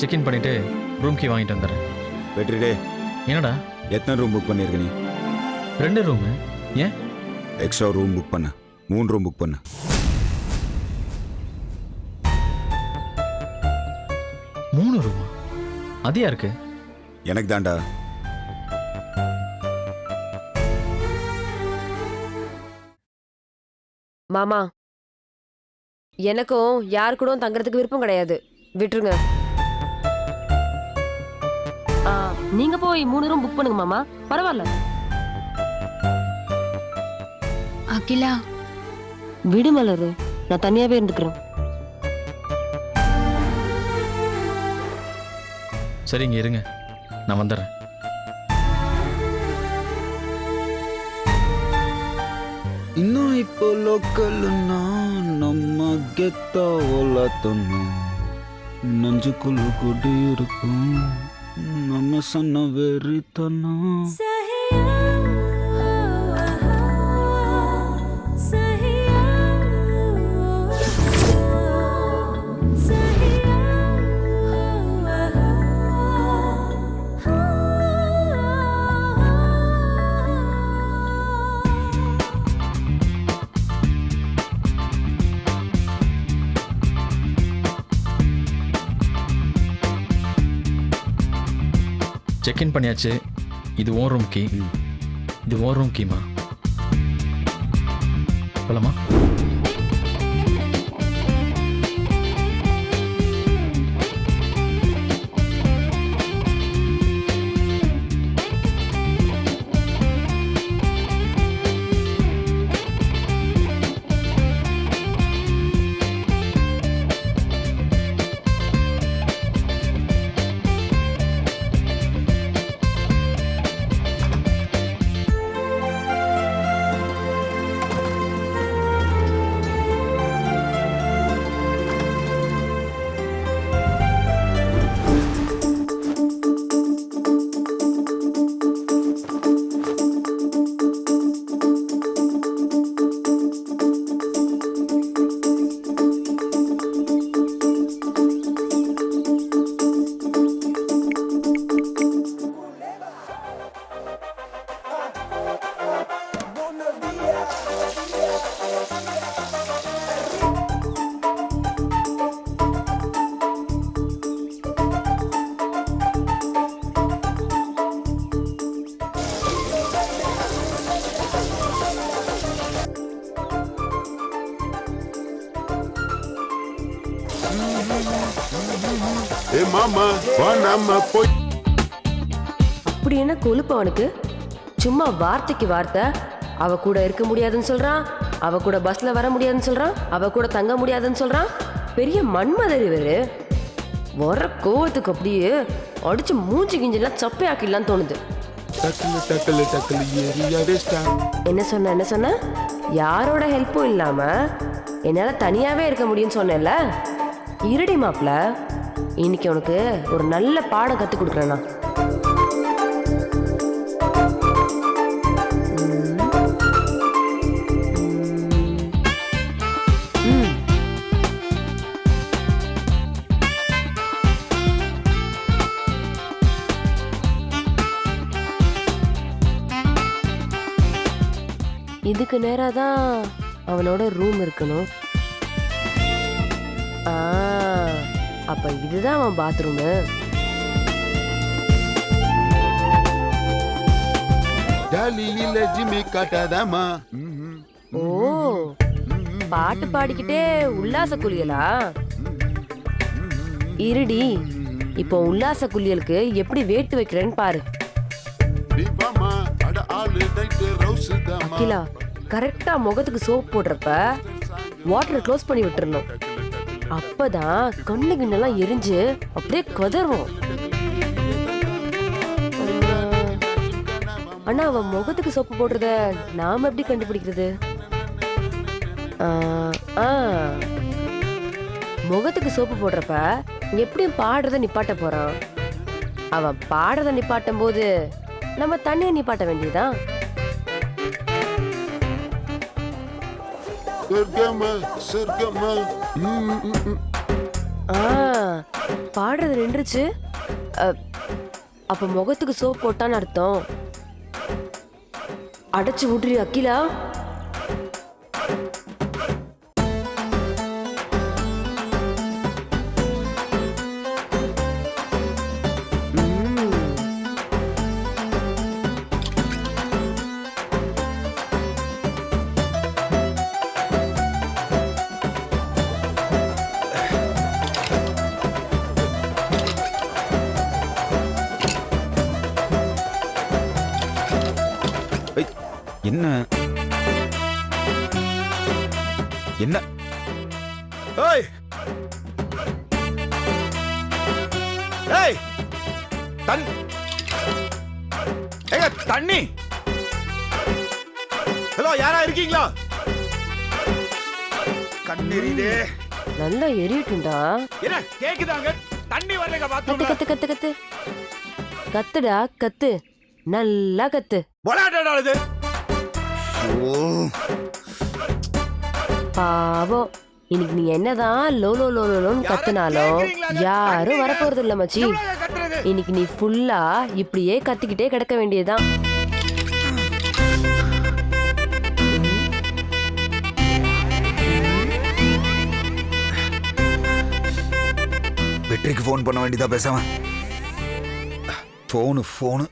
Check in பண்ணிட்டு room key வாங்கிட்டு வந்துடுறேன். வெற்றி டே என்னடா? எத்தனை ரூம் புக் பண்ணியிருக்க நீ? ரெண்டு ரூமு ஏன்? எக்ஸ்ட்ரா ரூம் புக் பண்ண. மூணு ரூம் புக் பண்ண. மூணு ரூமா அது யாருக்கு எனக்கு தான்டா. மாமா எனக்கும் யாரு கூட தங்குறதுக்கு விருப்பம் கிடையாது. விட்டுருங்க. போய் மூணு ரூம் புக் பண்ணுங்க மாமா. பரவாயில்ல. அகிலா. விடு மலரு நான் தனியாவே இருந்துக்கிறேன். சரி இங்கே இருங்க. நான் வந்துடுறேன் இன்னும் இப்போ லோக்கல்னா நம்ம கெத்தா ஓலாத்தணும் நஞ்சுக்குள்ள குடி இருக்கும் நம்ம சொன்ன வெறித்தனம் செக்இன் பண்ணியாச்சு. இது own room key own room room கீமா போலாமா? ஏ மாமா வா நாம போய் அப்படி என்ன கொழுப்பு அவனுக்கு? சும்மா வார்த்தைக்கு வார்த்தை. அவ கூட இருக்க முடியாதுன்னு சொல்றான். அவ கூட பஸ்ல வர முடியாதுன்னு சொல்றான். அவ கூட தங்க முடியாதுன்னு சொல்றான். பெரிய மன்மதர் இவரு. வர கோவத்துக்கு அப்படியே அடிச்சு மூஞ்சி கிஞ்செல்லாம் சப்பையாக்கிடலாம் தோணுது. என்ன சொன்ன என்ன சொன்ன? யாரோட ஹெல்ப்பும் இல்லாம என்னால தனியாவே இருக்க முடியும்னு சொன்னேன்ல. இருடி மாப்ள இன்னைக்கு உனக்கு ஒரு நல்ல பாடம் கத்து கொடுக்குறேண்ணா இதுக்கு நேராக தான் அவனோட ரூம் இருக்கணும். ஆ அப்ப இதுதான் அவன் பாத்ரூமு. காட்டாதாமா ம்ஹும். ஓ பாட்டு பாடிக்கிட்டே உல்லாச குளியலா? இருடி இப்போ உல்லாச குளியலுக்கு எப்படி வேட்டு வைக்கிறேன்னு பாரு. அகிலா கரெக்டா முகத்துக்கு சோப் போடுறப்ப வாட்டரை க்ளோஸ் பண்ணி விட்டுறணும். அப்பதான் கண்ணு கிண்ணெல்லாம் எரிஞ்சு அப்படியே கதறும். அண்ணா அவன் முகத்துக்கு சோப்பு போடுறத நாம எப்படி கண்டுபிடிக்கிறது? முகத்துக்கு சோப்பு போடுறப்ப எப்படியும் பாடுறத நிப்பாட்ட போறான். அவன் பாடுறத நிப்பாட்டும் போது நம்ம தண்ணியை நிப்பாட்ட வேண்டியதுதான். சொர்க்கமா சொர்க்கமா ம், ஆ பாடுறது நின்றுச்சு. அப்போ அப்ப முகத்துக்கு சோப் போட்டான்னு அர்த்தம். அடைச்சு விட்ரி அக்கிலா என்ன? என்ன? ஏய்! ஏய்! தன் ஏங்க தண்ணி! ஹலோ யாரா இருக்கீங்களா? கண்ணெறிதே. நல்லா எரியட்டும்டா என்ன கேக்குதாங்க தண்ணி வரலங்க கத்து பாத்ரூம்ல கத்து கத்து கத்து. கத்துடா கத்து. நல்லா கத்து. போலாட்டடா இது. பாவம். இன்னைக்கு நீ என்னதான் லோ லோ லோ லோன்னு யாரை கத்துனாலும்? யாரும். வரப்போறது இல்ல மச்சி இன்னைக்கு நீ ஃபுல்லா இப்படியே கத்திக்கிட்டே கிடக்க வேண்டியதுதான். வெற்றிக்கு ஃபோன் பண்ண வேண்டியதா பேசாம? ஃபோனு ஃபோனு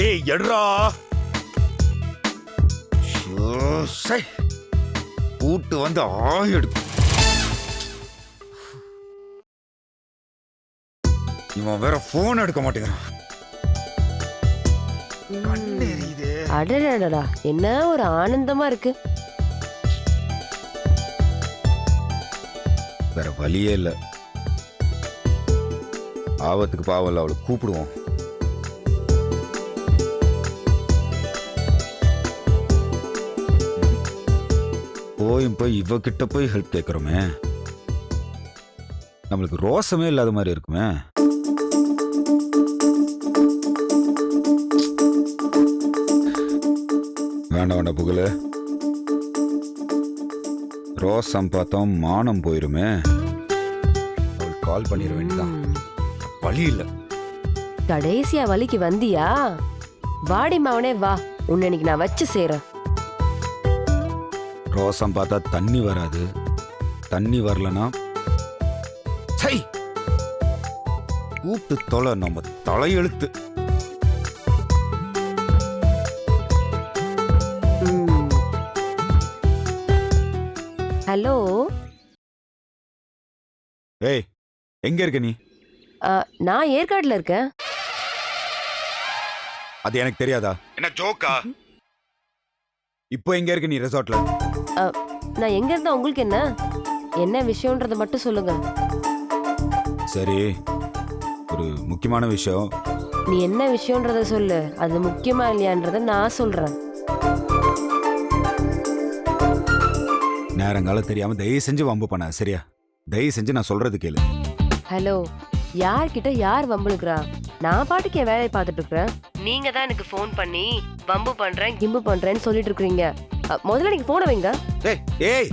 டேய் எடுறா. கூட்டு வந்து ஆய் எடுக்கும். இவன் வேற போன் எடுக்க மாட்டேங்கிறான். அடடடடா என்ன ஒரு ஆனந்தமா இருக்கு. வேற வழியே இல்ல. ஆபத்துக்கு பாவம் இல்ல அவளை கூப்பிடுவோம். போயும் போய் இவகிட்ட போய் ஹெல்ப் கேட்குறோமே நம்மளுக்கு ரோசமே இல்லாத மாதிரி இருக்குமே. வேண்டாம் வேண்டாம் புகழ. ரோசம் பார்த்தோம் மானம் போயிருமே. அவள் கால் பண்ணிட வேண்டியதான் வழி இல்லை. கடைசியா வலிக்கு வந்தியா? வாடி மாவனே வா. உன்னை இன்னைக்கு நான் வச்சு செய்றேன் ரோசம் பார்த்தா தண்ணி வராது. தண்ணி வரலனா? சை கூப்பிட்டு தொலை நம்ம தலையெழுத்து. ஹலோ? ஏய் எங்க இருக்க நீ? நான் ஏற்காடுல இருக்கேன். அது எனக்கு தெரியாதா? என்ன ஜோக்கா? இப்போ எங்க இருக்க நீ ரெசார்ட்ல நான் எங்க இருந்தா உங்களுக்கு என்ன? என்ன விஷயம்ன்றத மட்டும் சொல்லுங்க. சரி ஒரு முக்கியமான விஷயம். நீ என்ன விஷயம்ன்றத சொல்லு. அது முக்கியமா இல்லையான்றத நான் சொல்றேன். நேரங்காலம் தெரியாம தயவு செஞ்சு வம்பு பண்ண சரியா? தயவு செஞ்சு நான் சொல்றது கேளு. ஹலோ யார்கிட்ட யார் வம்புழுக்கிறா நான் பாட்டுக்கு என் வேலையை பார்த்துட்டு இருக்கிறேன். நீங்க தான் எனக்கு ஃபோன் பண்ணி வம்பு பண்றேன் கிம்பு பண்றேன்னு சொல்லிட்டு இருக்கீங்க முதல்ல நீங்க போன வைங்க. ஏய் ஏய்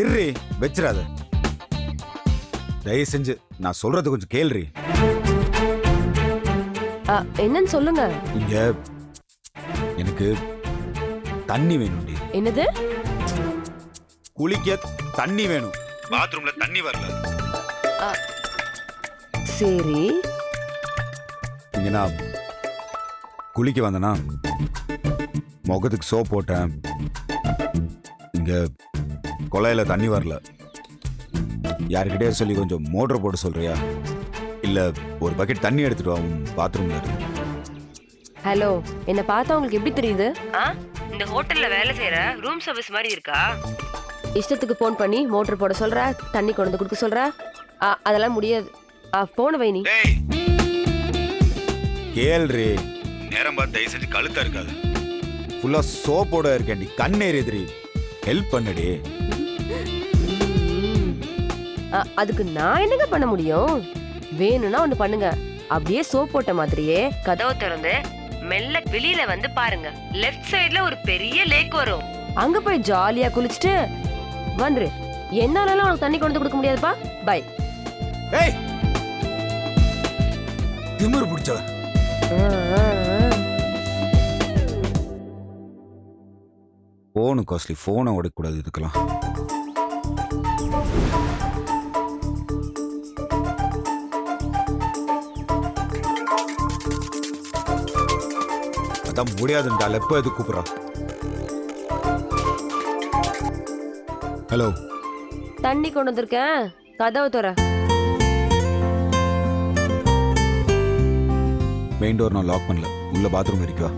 இர்ரி வச்சிராத தயவு செஞ்சு நான் சொல்றது கொஞ்சம் கேள்றி. என்னன்னு சொல்லுங்க. இங்க எனக்கு தண்ணி வேணும்டி. என்னது? குளிக்க தண்ணி வேணும். பாத்ரூம்ல தண்ணி வரல. சரி. இங்க நான் குளிக்க வந்தனா? முகத்துக்கு சோப் போட்டேன். இங்க குழாயில தண்ணி வரல. யாருக்கிட்டே சொல்லி கொஞ்சம் மோட்டர் போட சொல்றியா? இல்ல ஒரு பக்கெட் தண்ணி எடுத்துட்டு வா பாத்ரூம்ல இருக்கு ஹலோ என்ன பார்த்தா உங்களுக்கு எப்படி தெரியுது? ஆ இந்த ஹோட்டல்ல வேலை செய்யற ரூம் சர்வீஸ் மாதிரி இருக்கா? இஷ்டத்துக்கு ஃபோன் பண்ணி மோட்டர் போட சொல்ற தண்ணி கொண்டு வந்து கொடுக்க சொல்ற. ஆ, அதெல்லாம் முடியாது. ஆ, போன வை நீ. கேள்றி. நேரம் பார்த்து தயவு செஞ்சு கழுத்தா இருக்காது. ஃபுல்லா சோப்போட இருக்கேன்டி கண்ணேர் எதிரி. ஹெல்ப் பண்ணுடி. ஆ, அதுக்கு நான் என்னங்க பண்ண முடியும்? வேணும்னா ஒண்ணு பண்ணுங்க. அப்படியே சோப் போட்ட மாதிரியே கதவை திறந்து மெல்ல வெளியில வந்து பாருங்க. லெஃப்ட் சைடுல ஒரு பெரிய லேக் வரும். அங்க போய் ஜாலியா குளிச்சுட்டு வந்துரு. என்னாலலாம் உனக்கு தண்ணி கொண்டு வந்து கொடுக்க முடியாதுப்பா. பை ஏய்! திமிரு பிடிச்சவ ஃபோனு காஸ்ட்லி ஃபோனை உடைக்கக்கூடாது இதுக்கெல்லாம். அதான் முடியாதுன்றால் எப்போ எது கூப்பிட்றான் ஹலோ தண்ணி கொண்டு வந்திருக்கேன். கதவை தர மெயின் டோர் நான் லாக் பண்ணல. உள்ள பாத்ரூம் இருக்கா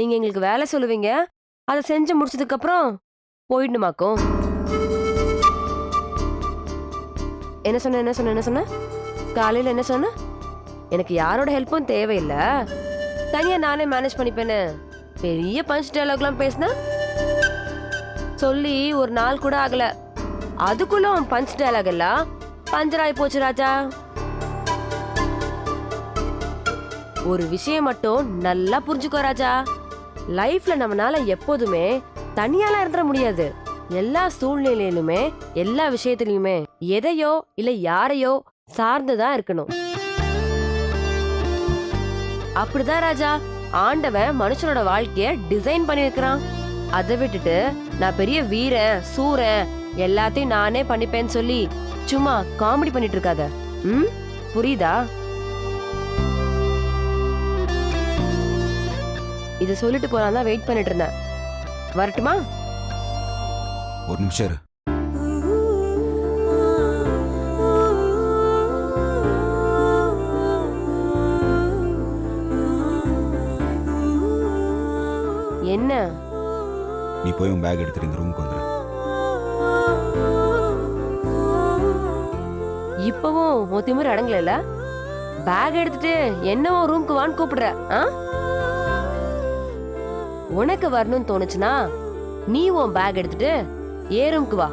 நீங்க எங்களுக்கு வேலை சொல்லுவீங்க. அதை செஞ்சு முடிச்சதுக்கு அப்புறம் போயிடணுமாக்கும்? என்ன சொன்ன என்ன சொன்ன என்ன சொன்ன? காலையில் என்ன சொன்ன? எனக்கு யாரோட ஹெல்ப்பும் தேவையில்லை. தனியாக நானே மேனேஜ் பண்ணிப்பேன்னு பெரிய பஞ்ச் டயலாக்லாம் பேசின? சொல்லி ஒரு நாள் கூட ஆகல. அதுக்குள்ள பஞ்ச் டயலாக் எல்லாம் பஞ்சர் போச்சு ராஜா. ஒரு விஷயம் மட்டும் நல்லா புரிஞ்சுக்கோ ராஜா. லைஃப்ல நம்மனால எப்போதுமே தனியாலாம் இருந்துட முடியாது. எல்லா சூழ்நிலையிலுமே எல்லா விஷயத்திலயுமே எதையோ இல்ல யாரையோ சார்ந்துதான் இருக்கணும். அப்படிதான் ராஜா. ஆண்டவன் மனுஷனோட வாழ்க்கைய டிசைன் பண்ணியிருக்கிறான். அதை விட்டுட்டு நான் பெரிய வீரன் சூரன் எல்லாத்தையும் நானே பண்ணிப்பேன்னு சொல்லி சும்மா காமெடி பண்ணிட்டு இருக்காத. ம்? புரியுதா? இதை சொல்லிட்டு போலாம் தான் வெயிட் பண்ணிட்டு இருந்தேன் வரட்டுமா? ஒரு நிமிஷம் இரு. என்ன? நீ போய் உன் பேக் எடுத்துட்டு இந்த ரூமுக்கு வந்துடு இப்பவும் உன் திமிர் அடங்கல பேக் எடுத்துட்டு என்ன உன் ரூம்க்கு வான்னு கூப்பிடுற ஆ? உனக்கு வரணும்னு தோணுச்சுன்னா நீ உன் பேக் எடுத்துட்டு ஏறும்க்கு வா.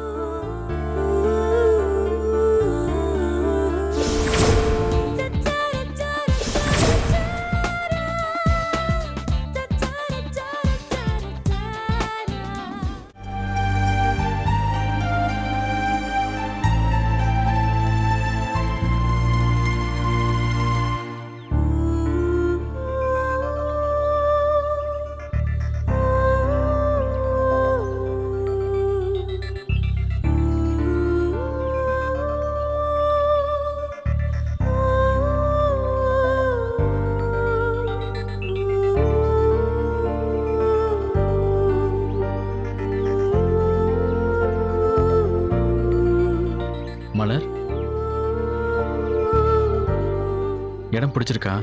இடம் பிடிச்சிருக்கா?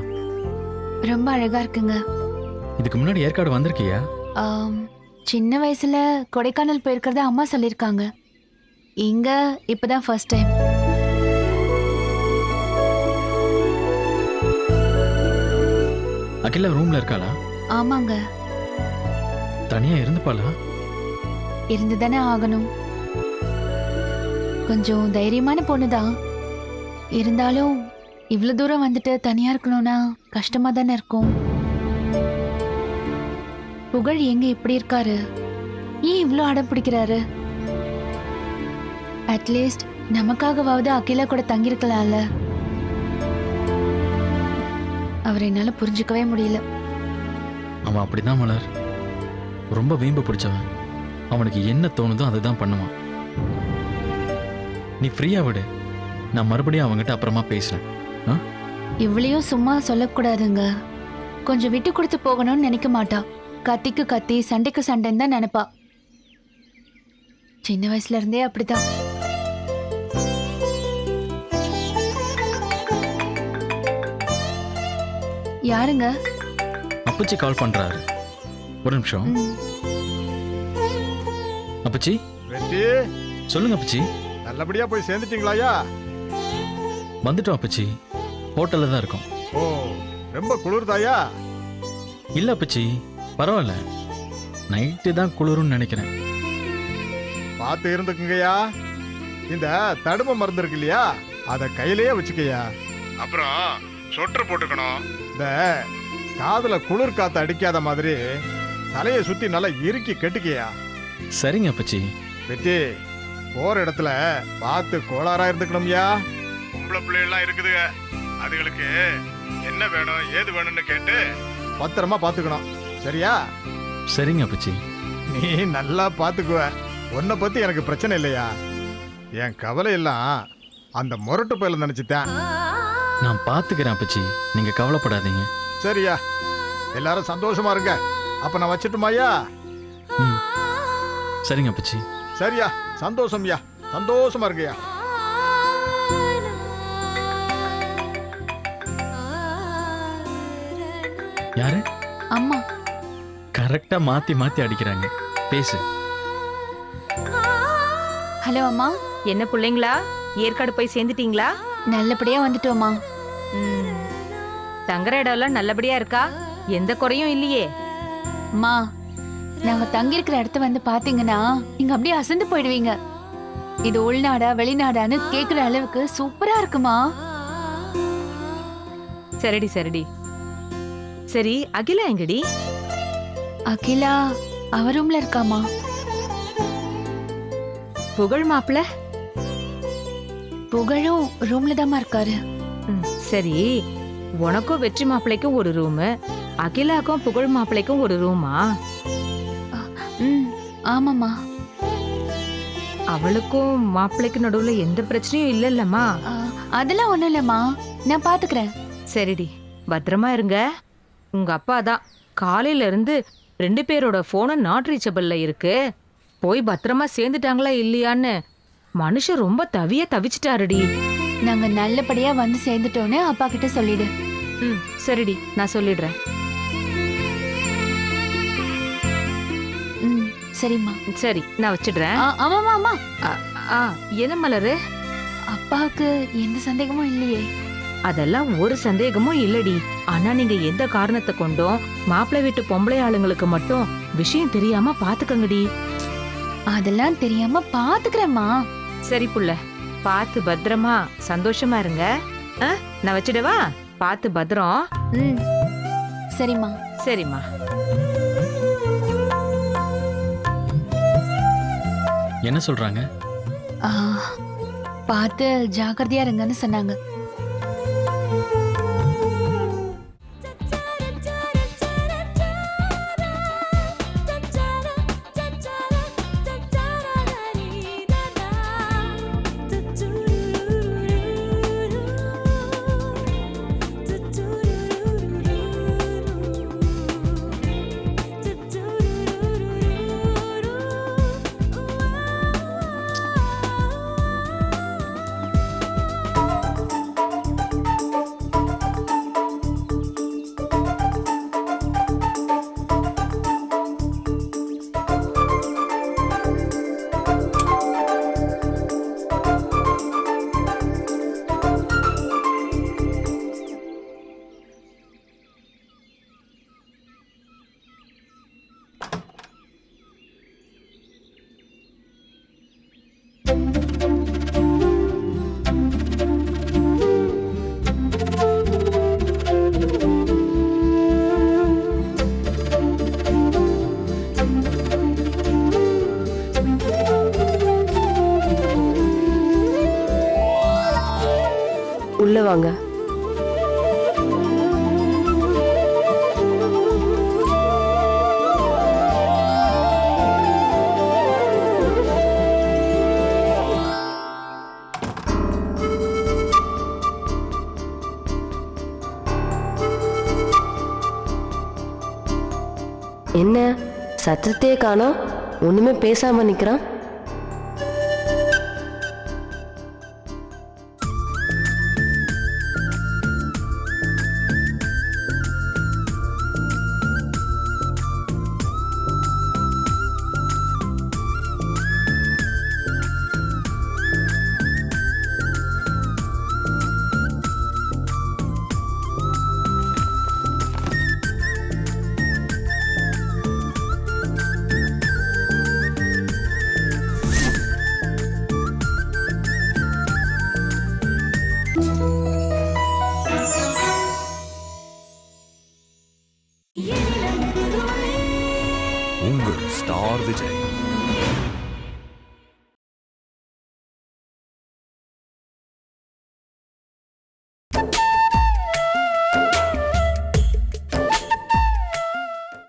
ரொம்ப அழகா இருக்குங்க. இதுக்கு முன்னாடி ஏற்காடு வந்திருக்கியா? ஆம், சின்ன வயசுல கொடைக்கானல் போயிருக்கிறத அம்மா சொல்லியிருக்காங்க. இங்க இப்பதான் ஃபர்ஸ்ட் டைம் அகிலா ரூம்ல இருக்காளா? ஆமாங்க. தனியா இருந்துப்பாளா? இருந்து தானே ஆகணும். கொஞ்சம் தைரியமான பொண்ணுதான். இருந்தாலும் இவ்வளோ தூரம் வந்துட்டு தனியா இருக்கணும்னா கஷ்டமா தானே இருக்கும்? புகழ் எங்க எப்படி இருக்காரு? ஏன் இவ்வளோ அடம் பிடிக்கிறாரு? அட்லீஸ்ட் நமக்காகவாவது அகிலா கூட தங்கியிருக்கலாம்ல. அவரை என்னால புரிஞ்சுக்கவே முடியல. அவன் அப்படிதான் மலர். ரொம்ப வீம்பு பிடிச்சவன். அவனுக்கு என்ன தோணுதோ அதுதான் பண்ணுவான். நீ ஃப்ரீயா விடு. நான் மறுபடியும் அவன்கிட்ட அப்புறமா பேசுறேன். இவ்வளையும் சும்மா சொல்லக்கூடாதுங்க. கொஞ்சம் விட்டு கொடுத்து போகணும்னு நினைக்க மாட்டா. கத்திக்கு கத்தி சண்டைக்கு சண்டைன்னு தான் நினைப்பா. சின்ன வயசுல இருந்தே அப்படிதான் யாருங்க? அப்பச்சி கால் பண்றாரு. ஒரு நிமிஷம். அப்பச்சி? வெற்றி சொல்லுங்க அப்பச்சி. நல்லபடியா போய் சேர்ந்துட்டீங்களாயா வந்துட்டோம் அப்பச்சி. ஹோட்டல்ல தான் இருக்கோம். ஓ ரொம்ப குளிர்தாயா இல்ல அப்பச்சி பரவாயில்ல. நைட்டு தான் குளிரும்னு நினைக்கிறேன். பார்த்து இருந்துக்குங்கய்யா. இந்த தடுப்பு மருந்து இருக்கு இல்லையா? அதை கையிலேயே வச்சுக்கய்யா. அப்புறம் சொட்டர் போட்டுக்கணும். இந்த காதுல குளிர் காத்து அடிக்காத மாதிரி தலையை சுத்தி நல்லா இறுக்கி கெட்டுக்கியா சரிங்க அப்பச்சி வெற்றி போற இடத்துல பார்த்து கோளாறா இருந்துக்கணும்யா. பொம்பளை பிள்ளைகள்லாம் இருக்குதுங்க. அதுகளுக்கு என்ன வேணும் ஏது வேணும்னு கேட்டு பத்திரமா பார்த்துக்கணும் சரியா? சரிங்க அப்பச்சி. நீ நல்லா பார்த்துக்குவ உன்னை பத்தி எனக்கு பிரச்சனை இல்லையா? என் கவலை எல்லாம் அந்த முரட்டு பயில நினைச்சுட்டேன். நான் பாத்துக்கிறேன் அப்பச்சி. நீங்க கவலைப்படாதீங்க. சரியா? எல்லாரும் சந்தோஷமா இருங்க. அப்ப நான் வச்சுட்டுமாயா ம். சரிங்க அப்பச்சி. சரியா? சந்தோஷம்யா சந்தோஷமா இருங்கய்யா யாரு? அம்மா. கரெக்டா மாத்தி மாத்தி அடிக்கிறாங்க. பேசு. ஹலோ அம்மா. என்ன பிள்ளைங்களா? ஏற்காடு போய் சேர்ந்துட்டீங்களா? நல்லபடியா வந்துட்டோம்மா. ம். தங்குற இடம்லாம் நல்லபடியா இருக்கா? எந்த குறையும் இல்லையே. அம்மா நாங்க தங்கி இருக்கிற இடத்த வந்து பாத்தீங்கன்னா நீங்க அப்படியே அசந்து போயிடுவீங்க. இது உள்நாடா வெளிநாடான்னு கேக்குற அளவுக்கு சூப்பரா இருக்குமா? சரிடி சரிடி. சரி அகிலா எங்கடி? அகிலா அவ ரூம்ல இருக்காமா புகழ் மாப்பிள? புகழும் ரூம்ல தாம்மா இருக்காரு. சரி. உனக்கும் வெற்றி மாப்பிளைக்கும் ஒரு ரூமு அகிலாக்கும் புகழ் மாப்பிளைக்கும் ஒரு ரூமா ம் ஆமாம்மா. அவளுக்கும் மாப்பிளைக்கும் நடுவுல எந்த பிரச்சனையும் இல்லல்லம்மா? அதெல்லாம் ஒண்ணும் இல்லம்மா. நான் பாத்துக்கிறேன். சரிடி பத்திரமா இருங்க. உங்க அப்பா தான். காலையில இருந்து ரெண்டு பேரோட போனும் நாட் ரீச்சபிள்ல இருக்கு. போய் பத்திரமா சேர்ந்துட்டாங்களா இல்லையான்னு. மனுஷன் ரொம்ப தவிய தவிச்சிட்டாருடி. நாங்க நல்லபடியா வந்து சேர்ந்துட்டோன்னு அப்பா கிட்ட சொல்லிடு. ம் சரிடி நான் சொல்லிடுறேன். ம் சரிம்மா. சரி நான் வச்சிடுறேன். ஆ, ஆமாம்மா ஆமா. ஆ என்ன மலரு? அப்பாவுக்கு எந்த சந்தேகமும் இல்லையே. அதெல்லாம் ஒரு சந்தேகமும் இல்லடி. ஆனா நீங்க எந்த காரணத்தை கொண்டும் மாப்பிள்ளை வீட்டு பொம்பளை ஆளுங்களுக்கு மட்டும் விஷயம் தெரியாம பாத்துக்கங்கடி. அதெல்லாம் தெரியாம பாத்துக்கிறேம்மா. சரி புள்ள பார்த்து பத்திரமா சந்தோஷமா இருங்க. ஆ, நான் வச்சிடவா? பார்த்து பத்திரம். ம். சரிம்மா. சரிம்மா. என்ன சொல்றாங்க? ஆ, பார்த்து ஜாக்கிரதையா இருங்கன்னு சொன்னாங்க. சத்தத்தையே காணோம். ஒன்றுமே பேசாமல் நிற்கிறான்